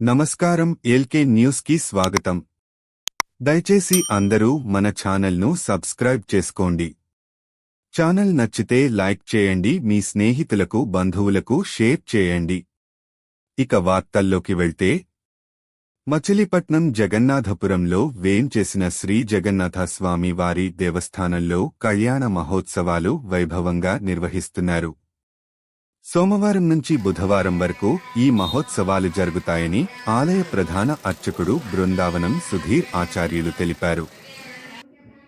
నమస్కారం ఎల్కే న్యూస్కి స్వాగతం. దయచేసి అందరూ మన ఛానల్ను సబ్స్క్రైబ్ చేసుకోండి. ఛానల్ నచ్చితే లైక్ చేయండి మీ స్నేహితులకు బంధువులకు షేర్ చేయండి. ఇక వార్తల్లోకి వెళ్తే మచిలీపట్నం జగన్నాథపురంలో వేంచేసిన శ్రీ జగన్నాథస్వామి వారి దేవస్థానంలో కళ్యాణ మహోత్సవాలు వైభవంగా నిర్వహిస్తున్నారు. సోమవారం నుంచి బుధవారం వరకు ఈ మహోత్సవాలు జరుగుతాయని ఆలయ ప్రధాన అర్చకుడు బృందావనం సుధీర్ ఆచార్యులు తెలిపారు.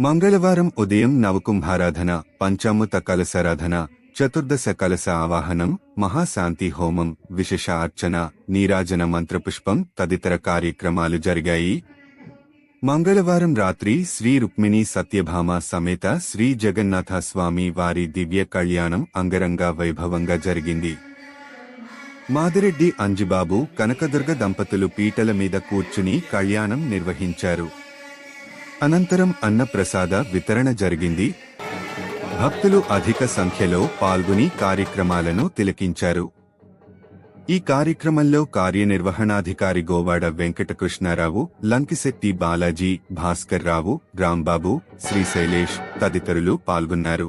మంగళవారం ఉదయం నవకుంభారాధన పంచామృత కలశారాధన చతుర్దశ కలశ ఆవాహనం మహాశాంతి హోమం విశేష అర్చన నీరాజన మంత్రపుష్పం తదితర కార్యక్రమాలు జరిగాయి. మంగళవారం రాత్రి శ్రీ రుక్మిణి సత్యభామ సమేత శ్రీ జగన్నాథ స్వామి వారి దివ్య కళ్యాణం అంగరంగ వైభవంగా జరిగింది. మాదిరెడ్డి అంజిబాబు కనకదుర్గ దంపతులు పీటల మీద కూర్చుని కళ్యాణం నిర్వహించారు. అనంతరం అన్నప్రసాద వితరణ జరిగింది. భక్తులు అధిక సంఖ్యలో పాల్గొని కార్యక్రమాలను తిలకించారు. ఈ కార్యక్రమంలో కార్యనిర్వహణాధికారి గోవాడ వెంకటకృష్ణారావు లంకిశెట్టి బాలాజీ భాస్కర్ రావు రాంబాబు శ్రీశైలేష్ తదితరులు పాల్గొన్నారు.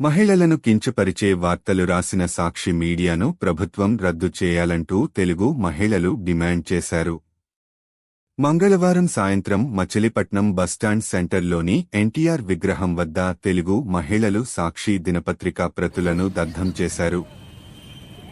మహిళలను కించపరిచే వార్తలు రాసిన సాక్షి మీడియాను ప్రభుత్వం రద్దు చేయాలంటూ తెలుగు మహిళలు డిమాండ్ చేశారు. మంగళవారం సాయంత్రం మచిలీపట్నం బస్టాండ్ సెంటర్లోని ఎన్టీఆర్ విగ్రహం వద్ద తెలుగు మహిళలు సాక్షి దినపత్రికా ప్రతులను దగ్ధం చేశారు.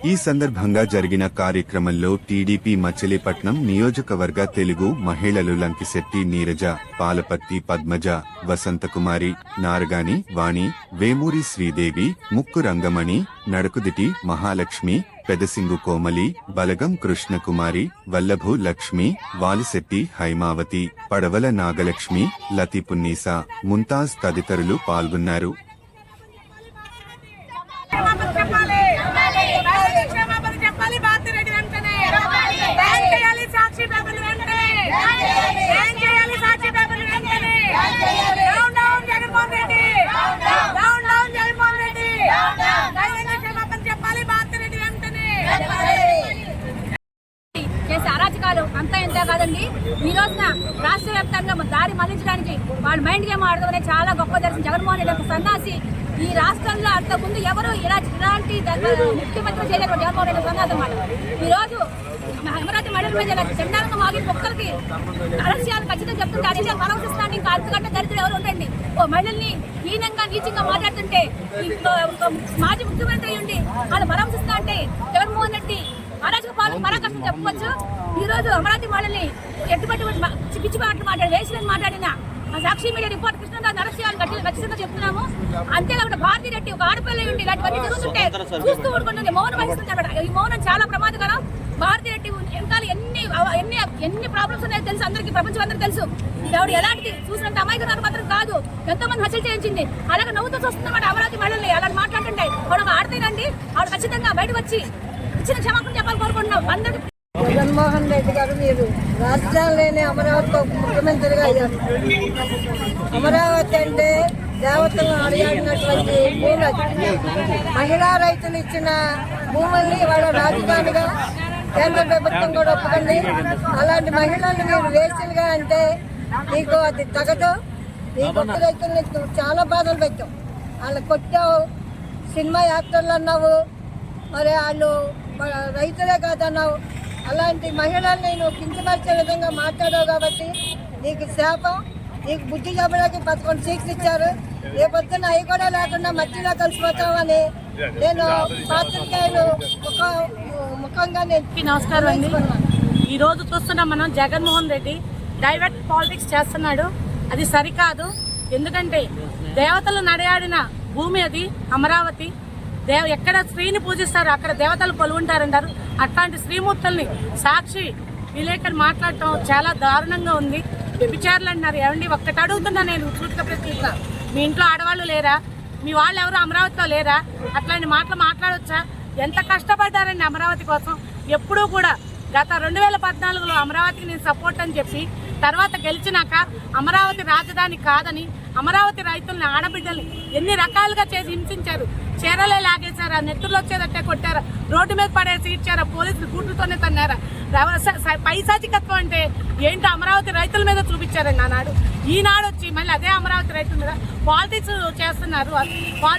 ఈ సందర్భంగా జరిగిన కార్యక్రమంలో టీడీపీ మచిలీపట్నం నియోజకవర్గ తెలుగు మహిళలు లంకిశెట్టి నీరజ పాలపత్తి పద్మజ వసంతకుమారి నారగాని వాణి వేమూరి శ్రీదేవి ముక్కు రంగమణి నడకుదిటి మహాలక్ష్మి పెదసింగు కోమలి బలగం కృష్ణకుమారి వల్లభు లక్ష్మి వాలిశెట్టి హైమావతి పడవల నాగలక్ష్మి లతిపున్నీసా ముంతాజ్ తదితరులు పాల్గొన్నారు క్షమాపణ చెప్పాలి బ్యాంకు క్షమాపణ చెప్పాలి భారతిరెడ్డి వెంటనే బ్యాన్ చేయాలి సాక్షి పేపర్లు వెంటనే బ్యాన్ చేయాలి సాక్షి పేపర్లు వెంటనే down down Jaganmohan Reddy down down Jaganmohan Reddy ధైర్యంగా క్షమాపణ చెప్పాలి భారతిరెడ్డి వెంటనే చేసే అరాచకాలు అంతా ఎంత కాదండి ఈ రోజున రాష్ట్ర వ్యాప్తంగా దారి మళ్ళించడానికి వాళ్ళ మైండ్ గేమ్ ఆడదామనే చాలా గొప్ప దర్శనం. జగన్మోహన్ రెడ్డి ఒక సన్నాసి. ఈ రాష్ట్రంలో అంతకుముందు ఎవరు ఇలా ఇలాంటి ముఖ్యమంత్రి చేయలేదు జగన్మోహన్ రెడ్డి సన్నాసి అన్నమాట. ఈ రోజు అమరావతి మహిళల మీద ఇలా చండాలంగా మాగి కుక్కలకి అలస్యాలు ఖచ్చితంగా చెప్తుంటే అదే మరవసిస్తాను ఇంకా అంతకంటే దరిద్రులు ఎవరు ఉండండి. ఓ మహిళల్ని హీనంగా నీచంగా మాట్లాడుతుంటే మాజీ ముఖ్యమంత్రి ఉండి వాళ్ళు మరవసిస్తా అంటే జగన్మోహన్ రెడ్డి అరాజక పాలన పరాకష్టం చెప్పుకోవచ్చు ఈ రోజు అమరావతి మహిళల్ని ఎట్టుబట్టి పిచ్చి మాటలు మాట్లాడి వేసిన మాట్లాడిన Sakshi media report Krishnaraju arrest చేయాలని గట్టి ఖచ్చితంగా చెప్తున్నాము. అంతేకాకుండా భారతీ రెడ్డి ఒక ఆడపిల్ల ఉండి ఇలాంటివన్నీ జరుగుతుంటే చూస్తూ ఊరుకుంటుంది. మౌనం వహిస్తుంది ఈ మౌనం చాలా ప్రమాదకరం. భారతీ రెడ్డి వెనకాల ఎన్ని ఎన్ని ఎన్ని ప్రాబ్లమ్స్ ఉన్నాయో తెలుసు అందరికీ ప్రపంచం అందరికీ తెలుసు. ఆవిడ ఎలాంటి చూసినంత అమాయకురాలు మాత్రం కాదు. ఎంతో మంది హత్యలు చేయించింది. అలాగే నవ్వుతూ చూస్తున్నమాట అమరావతి మహిళల్ని అలా మాట్లాడుతుంటే ఆవిడ ఒక ఆడతేనండి ఆవిడ ఖచ్చితంగా బయటకు వచ్చి వచ్చిన క్షమాపణ చెప్పాలి కోరుకుంటున్నాం. జగన్మోహన్ రెడ్డి గారు మీరు రాష్ట్రాల్లోనే అమరావతి ముఖ్యమంత్రిగా అయ్యారు. అమరావతి అంటే దేవతలను అడిగాడినటువంటి భూమి మహిళా రైతులు ఇచ్చిన భూముల్ని వాళ్ళ రాజధానిగా కేంద్ర ప్రభుత్వం కూడా ఒప్పుకుంది. అలాంటి మహిళల్ని మీరు వేసులుగా అంటే నీకు అది తగదు. ఈ కొత్త రైతుల్ని చాలా బాధలు పెట్టావు. వాళ్ళు కొట్టావు. సినిమా యాక్టర్లు అన్నావు. మరి వాళ్ళు రైతులే కాదన్నావు అలాంటి మహిళల్ని నువ్వు కించపరిచే విధంగా మాట్లాడావు కాబట్టి నీకు శాపం నీకు బుద్ధి చెప్పడానికి పదకొండు సీట్లు ఇచ్చారు. రేపొద్దున అవి కూడా లేకుండా మట్టిలో కలిసిపోతామని నేను పాత్రికాయలు ముఖ ముఖంగా నేను నమస్కారం అండి. ఈ రోజు చూస్తున్నాం మనం జగన్మోహన్ రెడ్డి డైవర్ట్ పాలిటిక్స్ చేస్తున్నాడు. అది సరికాదు. ఎందుకంటే దేవతలు నడయాడిన భూమి అది అమరావతి. దేవ ఎక్కడ స్త్రీని పూజిస్తారు అక్కడ దేవతలు కొలువుంటారంటారు. అట్లాంటి శ్రీమూర్తుల్ని సాక్షి విలేకరు మాట్లాడటం చాలా దారుణంగా ఉంది. వ్యభిచారులు అంటున్నారు. ఏమండి ఒక్కటి అడుగుతున్నా నేను సూటిక ప్రశ్నిస్తా మీ ఇంట్లో ఆడవాళ్ళు లేరా? మీ వాళ్ళు ఎవరు అమరావతిలో లేరా? అట్లాంటి మాటలు మాట్లాడవచ్చా ఎంత కష్టపడ్డారండి అమరావతి కోసం? ఎప్పుడూ కూడా గత రెండు వేల పద్నాలుగులో అమరావతికి నేను సపోర్ట్ అని చెప్పి తర్వాత గెలిచినాక అమరావతి రాజధాని కాదని అమరావతి రైతుల్ని ఆడబిడ్డల్ని ఎన్ని రకాలుగా చేసి హింసించారు? చీరలే లాగేశారా? నెత్తులు వచ్చేదట్టే కొట్టారా? రోడ్డు మీద పడేసి ఇచ్చారా? పోలీసులు గుడ్లతోనే తన్నారా? పైశాచికత్వం అంటే ఏంటో అమరావతి రైతుల మీద చూపించారండి ఆనాడు. ఈనాడు వచ్చి మళ్ళీ అదే అమరావతి రైతుల మీద పాలిటిక్స్ చేస్తున్నారు.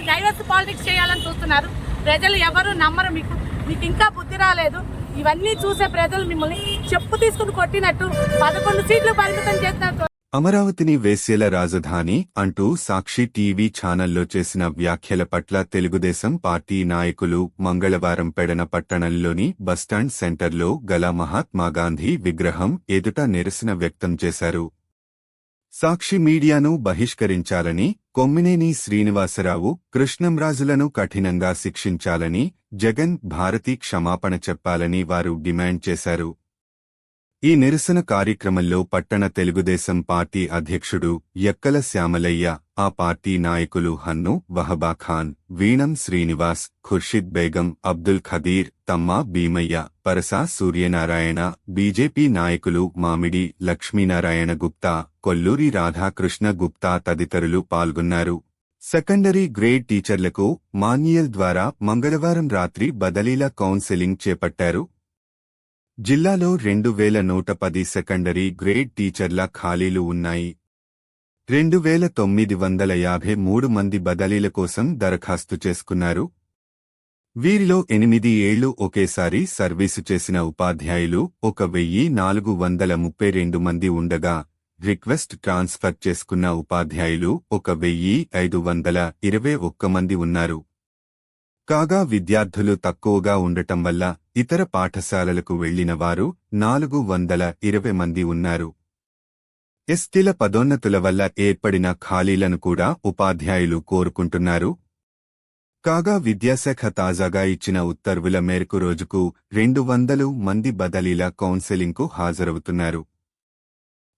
డైవర్స్ పాలిటిక్స్ చేయాలని చూస్తున్నారు. ప్రజలు ఎవరు నమ్మరు మీకు. మీకు ఇంకా బుద్ధి రాలేదు. ఇవన్నీ చూసే ప్రజలు మిమ్మల్ని చెప్పు తీసుకుని కొట్టినట్టు పదకొండు సీట్లు పరిమితం చేస్తున్నారు అమరావతిని వేశ్యల రాజధాని అంటూ సాక్షి టీవీ ఛానల్లో చేసిన వ్యాఖ్యల పట్ల తెలుగుదేశం పార్టీ నాయకులు మంగళవారం పెడన పట్టణంలోని బస్టాండ్ సెంటర్లో గల మహాత్మాగాంధీ విగ్రహం ఎదుట నిరసన వ్యక్తం చేశారు. సాక్షి మీడియాను బహిష్కరించాలని కొమ్మినేని శ్రీనివాసరావు కృష్ణంరాజులను కఠినంగా శిక్షించాలని జగన్ భారతి క్షమాపణ చెప్పాలని వారు డిమాండ్ చేశారు. ఈ నిరసన కార్యక్రమంలో పట్టణ తెలుగుదేశం పార్టీ అధ్యక్షుడు ఎక్కల శ్యామలయ్య ఆ పార్టీ నాయకులు హన్ను వహబాఖాన్ వీణం శ్రీనివాస్ ఖుర్షిద్ బేగం అబ్దుల్ ఖదీర్ తమ్మా భీమయ్య పరసా సూర్యనారాయణ బీజేపీ నాయకులు మామిడి లక్ష్మీనారాయణ గుప్తా కొల్లూరి రాధాకృష్ణ గుప్తా తదితరులు పాల్గొన్నారు. సెకండరీ గ్రేడ్ టీచర్లకు మాన్యుయల్ ద్వారా మంగళవారం రాత్రి బదలీల కౌన్సెలింగ్ చేపట్టారు. జిల్లాలో రెండు వేల నూట పది సెకండరీ గ్రేడ్ టీచర్ల ఖాళీలు ఉన్నాయి. రెండు వేల తొమ్మిది వందల యాభై మూడు మంది బదలీల కోసం దరఖాస్తు చేసుకున్నారు. వీరిలో ఎనిమిది ఏళ్ళు ఒకేసారి సర్వీసు చేసిన ఉపాధ్యాయులు ఒక వెయ్యి నాలుగు వందల ముప్పై రెండు మంది ఉండగా రిక్వెస్ట్ ట్రాన్స్ఫర్ చేసుకున్న ఉపాధ్యాయులు ఒక వెయ్యి ఐదు వందల ఇరవై ఒక్క మంది ఉన్నారు. కాగా విద్యార్థులు తక్కువగా ఉండటం వల్ల ఇతర పాఠశాలలకు వెళ్ళిన వారు నాలుగు వందల ఇరవై మంది ఉన్నారు. ఎస్టీల పదోన్నతుల వల్ల ఏర్పడిన ఖాళీలను కూడా ఉపాధ్యాయులు కోరుకుంటున్నారు. కాగా విద్యాశాఖ తాజాగా ఇచ్చిన ఉత్తర్వుల మేరకు రోజుకు రెండు వందలు మంది బదిలీల కౌన్సెలింగ్కు హాజరవుతున్నారు.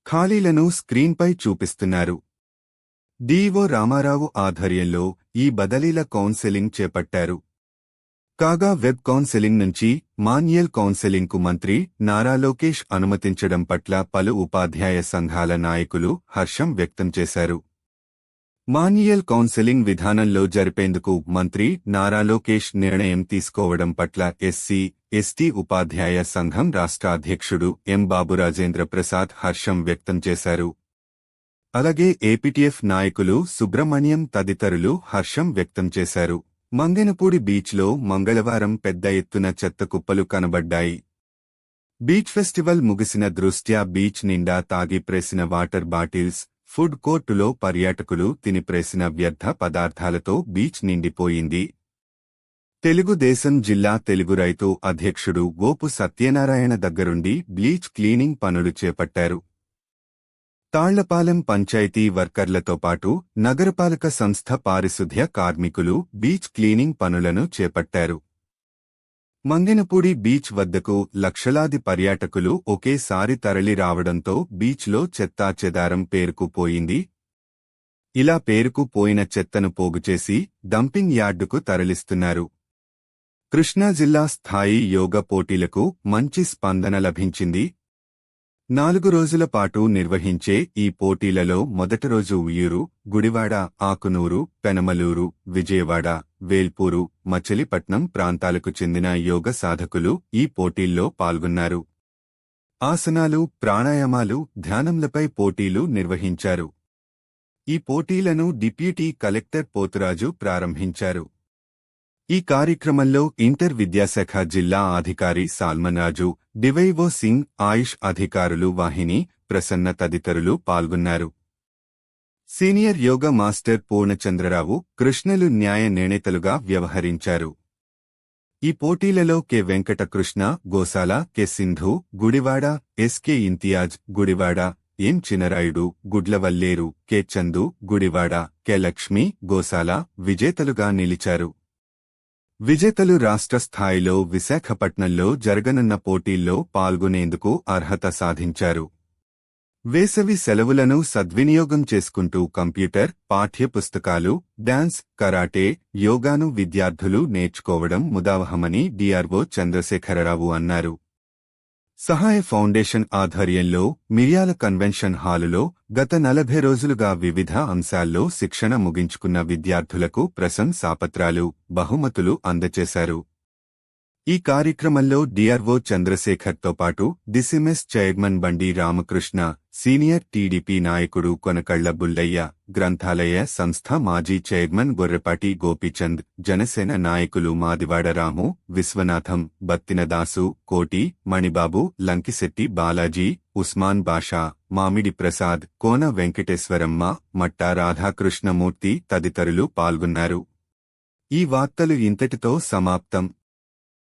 ఖాళీలను స్క్రీన్పై చూపిస్తున్నారు. డిఓ రామారావు ఆధ్వర్యంలో ఈ బదలీల కౌన్సెలింగ్ చేపట్టారు. కాగా వెబ్ కౌన్సెలింగ్ నుంచి మాన్యల్ కౌన్సెలింగ్కు మంత్రి నారా లోకేష్ అనుమతించడం పట్ల పలు ఉపాధ్యాయ సంఘాల నాయకులు హర్షం వ్యక్తం చేశారు. మాన్యుయల్ కౌన్సెలింగ్ విధానంలో జరిపేందుకు మంత్రి నారా లోకేష్ నిర్ణయం తీసుకోవడం పట్ల ఎస్సీ ఎస్టీ ఉపాధ్యాయ సంఘం రాష్ట్ర అధ్యక్షుడు ఎం బాబురాజేంద్ర ప్రసాద్ హర్షం వ్యక్తం చేశారు. అలాగే ఏపీటీఎఫ్ నాయకులు సుబ్రహ్మణ్యం తదితరులు హర్షం వ్యక్తం చేశారు. మంగెనపూడి బీచ్లో మంగళవారం పెద్ద ఎత్తున చెత్త కుప్పలు కనబడ్డాయి. బీచ్ ఫెస్టివల్ ముగిసిన దృష్ట్యా బీచ్ నిండా తాగిప్రేసిన వాటర్ బాటిల్స్ ఫుడ్ కోర్టులో పర్యాటకులు తినిప్రేసిన వ్యర్థ పదార్థాలతో బీచ్ నిండిపోయింది. తెలుగుదేశం జిల్లా తెలుగు రైతు అధ్యక్షుడు గోపు సత్యనారాయణ దగ్గరుండి బ్లీచ్ క్లీనింగ్ పనులు చేపట్టారు. తాళ్ళపాలెం పంచాయతీ వర్కర్లతో పాటు నగరపాలక సంస్థ పారిశుధ్య కార్మికులు బీచ్ క్లీనింగ్ పనులను చేపట్టారు. మంగెనపూడి బీచ్ వద్దకు లక్షలాది పర్యాటకులు ఒకేసారి తరలి రావడంతో బీచ్లో చెత్తాచెదారం పేరుకుపోయింది ఇలా పేరుకుపోయిన చెత్తను పోగుచేసి డంపింగ్ యార్డుకు తరలిస్తున్నారు. కృష్ణా జిల్లా స్థాయి యోగ పోటీలకు మంచి స్పందన లభించింది. నాలుగు రోజుల పాటు నిర్వహించే ఈ పోటీలలో మొదటి రోజు ఉయ్యూరు గుడివాడ ఆకునూరు పెనమలూరు విజయవాడ వేల్పూరు మచిలీపట్నం ప్రాంతాలకు చెందిన యోగ సాధకులు ఈ పోటీల్లో పాల్గొన్నారు. ఆసనాలు ప్రాణాయామాలు ధ్యానంలపై పోటీలు నిర్వహించారు. ఈ పోటీలను డిప్యూటీ కలెక్టర్ పోతురాజు ప్రారంభించారు. ఈ కార్యక్రమంలో ఇంటర్ విద్యాశాఖ జిల్లా అధికారి సాల్మన్రాజు డివైవో సింగ్ ఆయుష్ అధికారులు వాహిని ప్రసన్న తదితరులు పాల్గొన్నారు. సీనియర్ యోగ మాస్టర్ పూర్ణచంద్రరావు కృష్ణలు న్యాయ నిర్ణేతలుగా వ్యవహరించారు. ఈ పోటీలలో K. Venkatakrishna Gosala K. Sindhu Gudivada SK Imtiaz Gudivada M. Chinarayudu Gudlavalleru K. Chandu Gudivada K. Lakshmi Gosala విజేతలుగా నిలిచారు. విజేతలు రాష్ట్ర స్థాయిలో విశాఖపట్నంలో జరగనున్న పోటీల్లో పాల్గొనేందుకు అర్హత సాధించారు. వేసవి సెలవులను సద్వినియోగం చేసుకుంటూ కంప్యూటర్ పాఠ్యపుస్తకాలు డాన్స్ కరాటే యోగాను విద్యార్థులు నేర్చుకోవడం ముదావహమని డిఆర్ఓ చంద్రశేఖరరావు అన్నారు. సహాయ ఫౌండేషన్ ఆధ్వర్యంలో మిర్యాల కన్వెన్షన్ హాలులో గత నలభై రోజులుగా వివిధ అంశాల్లో శిక్షణ ముగించుకున్న విద్యార్థులకు ప్రశంసాపత్రాలు బహుమతులు అందజేశారు. ఈ కార్యక్రమంలో డిఆర్ఓ చంద్రశేఖర్తో పాటు డిసిమెస్ చైర్మన్ బండి రామకృష్ణ సీనియర్ టీడీపీ నాయకుడు కొనకళ్ళ బుల్లయ్య గ్రంథాలయ సంస్థ మాజీ చైర్మన్ గొర్రెపాటి గోపీచంద్ జనసేన నాయకులు మాదివాడ రాము విశ్వనాథం బత్తినదాసు కోటి మణిబాబు లంకిశెట్టి బాలాజీ ఉస్మాన్ బాషా మామిడి ప్రసాద్ కోన వెంకటేశ్వరమ్మ మట్టా రాధాకృష్ణమూర్తి తదితరులు పాల్గొన్నారు. ఈ వార్తలు ఇంతటితో సమాప్తం.